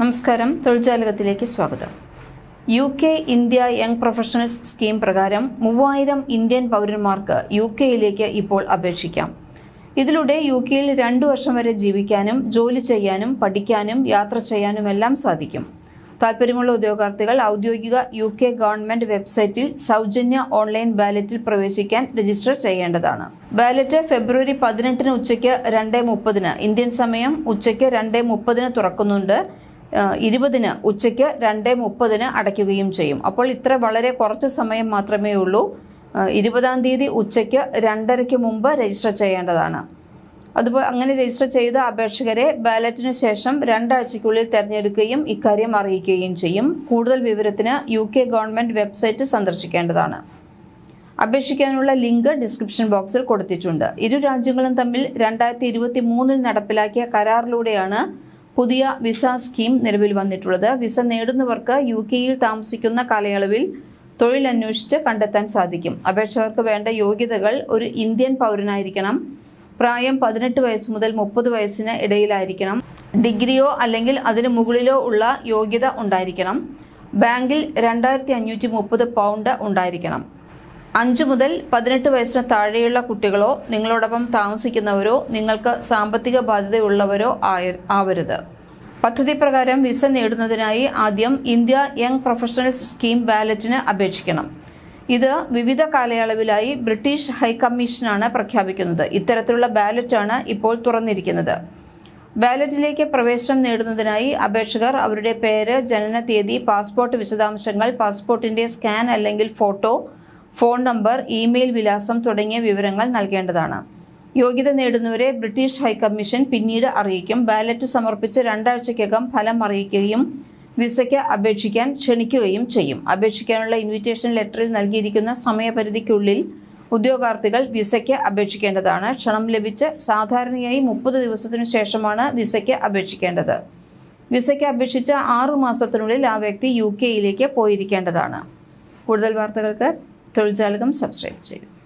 നമസ്കാരം. തൊഴിൽജാലകത്തിലേക്ക് സ്വാഗതം. U K India young professionals scheme പ്രകാരം മൂവായിരം ഇന്ത്യൻ പൗരന്മാർക്ക് യു കെയിലേക്ക് ഇപ്പോൾ അപേക്ഷിക്കാം. ഇതിലൂടെ യു കെയിൽ രണ്ടു വർഷം വരെ ജീവിക്കാനും ജോലി ചെയ്യാനും പഠിക്കാനും യാത്ര ചെയ്യാനും എല്ലാം സാധിക്കും. താല്പര്യമുള്ള ഉദ്യോഗാർത്ഥികൾ ഔദ്യോഗിക യു കെ ഗവൺമെന്റ് വെബ്സൈറ്റിൽ സൗജന്യ ഓൺലൈൻ ബാലറ്റിൽ പ്രവേശിക്കാൻ രജിസ്റ്റർ ചെയ്യേണ്ടതാണ്. ബാലറ്റ് ഫെബ്രുവരി പതിനെട്ടിന് ഉച്ചയ്ക്ക് രണ്ട് മുപ്പതിന് ഇന്ത്യൻ സമയം ഉച്ചയ്ക്ക് രണ്ട് മുപ്പതിന് തുറക്കുന്നുണ്ട്. ഇരുപതിന് ഉച്ചയ്ക്ക് രണ്ട് മുപ്പതിന് അടയ്ക്കുകയും ചെയ്യും. അപ്പോൾ ഇത്ര വളരെ കുറച്ച് സമയം മാത്രമേ ഉള്ളൂ. ഇരുപതാം തീയതി ഉച്ചയ്ക്ക് രണ്ടരയ്ക്ക് മുമ്പ് രജിസ്റ്റർ ചെയ്യേണ്ടതാണ്. അതുപോലെ അങ്ങനെ രജിസ്റ്റർ ചെയ്ത അപേക്ഷകരെ ബാലറ്റിന് ശേഷം രണ്ടാഴ്ചയ്ക്കുള്ളിൽ തിരഞ്ഞെടുക്കുകയും ഇക്കാര്യം അറിയിക്കുകയും ചെയ്യും. കൂടുതൽ വിവരത്തിന് യു കെ ഗവൺമെന്റ് വെബ്സൈറ്റ് സന്ദർശിക്കേണ്ടതാണ്. അപേക്ഷിക്കാനുള്ള ലിങ്ക് ഡിസ്ക്രിപ്ഷൻ ബോക്സിൽ കൊടുത്തിട്ടുണ്ട്. ഇരു രാജ്യങ്ങളും തമ്മിൽ രണ്ടായിരത്തി ഇരുപത്തി മൂന്നിൽ നടപ്പിലാക്കിയ കരാറിലൂടെയാണ് പുതിയ വിസ സ്കീം നിലവിൽ വന്നിട്ടുള്ളത്. വിസ നേടുന്നവർക്ക് യു കെയിൽ താമസിക്കുന്ന കാലയളവിൽ തൊഴിൽ അന്വേഷിച്ച് കണ്ടെത്താൻ സാധിക്കും. അപേക്ഷകർക്ക് വേണ്ട യോഗ്യതകൾ ഒരു ഇന്ത്യൻ പൗരനായിരിക്കണം. പ്രായം പതിനെട്ട് വയസ്സ് മുതൽ മുപ്പത് വയസ്സിന് ഇടയിലായിരിക്കണം. ഡിഗ്രിയോ അല്ലെങ്കിൽ അതിന് മുകളിലോ ഉള്ള യോഗ്യത ഉണ്ടായിരിക്കണം. ബാങ്കിൽ രണ്ടായിരത്തി അഞ്ഞൂറ്റി മുപ്പത് പൗണ്ട് ഉണ്ടായിരിക്കണം. അഞ്ച് മുതൽ പതിനെട്ട് വയസ്സിന് താഴെയുള്ള കുട്ടികളോ നിങ്ങളോടൊപ്പം താമസിക്കുന്നവരോ നിങ്ങൾക്ക് സാമ്പത്തിക ബാധ്യതയുള്ളവരോ ആയ ആവരുത്. പദ്ധതി പ്രകാരം വിസ നേടുന്നതിനായി ആദ്യം ഇന്ത്യ യങ് പ്രൊഫഷണൽസ് സ്കീം ബാലറ്റിന് അപേക്ഷിക്കണം. ഇത് വിവിധ കാലയളവിലായി ബ്രിട്ടീഷ് ഹൈക്കമ്മീഷനാണ് പ്രഖ്യാപിക്കുന്നത്. ഇത്തരത്തിലുള്ള ബാലറ്റാണ് ഇപ്പോൾ തുറന്നിരിക്കുന്നത്. ബാലറ്റിലേക്ക് പ്രവേശനം നേടുന്നതിനായി അപേക്ഷകർ അവരുടെ പേര് ജനന തീയതി പാസ്പോർട്ട് വിശദാംശങ്ങൾ പാസ്പോർട്ടിന്റെ സ്കാൻ അല്ലെങ്കിൽ ഫോട്ടോ ഫോൺ നമ്പർ ഇമെയിൽ വിലാസം തുടങ്ങിയ വിവരങ്ങൾ നൽകേണ്ടതാണ്. യോഗ്യത നേടുന്നവരെ ബ്രിട്ടീഷ് ഹൈക്കമ്മീഷൻ പിന്നീട് അറിയിക്കും. ബാലറ്റ് സമർപ്പിച്ച് രണ്ടാഴ്ചയ്ക്കകം ഫലം അറിയിക്കുകയും വിസയ്ക്ക് അപേക്ഷിക്കാൻ ക്ഷണിക്കുകയും ചെയ്യും. അപേക്ഷിക്കാനുള്ള ഇൻവിറ്റേഷൻ ലെറ്ററിൽ നൽകിയിരിക്കുന്ന സമയപരിധിക്കുള്ളിൽ ഉദ്യോഗാർത്ഥികൾ വിസയ്ക്ക് അപേക്ഷിക്കേണ്ടതാണ്. ക്ഷണം ലഭിച്ച് സാധാരണയായി മുപ്പത് ദിവസത്തിനു ശേഷമാണ് വിസയ്ക്ക് അപേക്ഷിക്കേണ്ടത്. വിസയ്ക്ക് അപേക്ഷിച്ച ആറു മാസത്തിനുള്ളിൽ ആ വ്യക്തി യു കെയിലേക്ക് പോയിരിക്കേണ്ടതാണ്. കൂടുതൽ വാർത്തകൾക്ക് തൊഴിൽജാലകം സബ്സ്ക്രൈബ് ചെയ്യും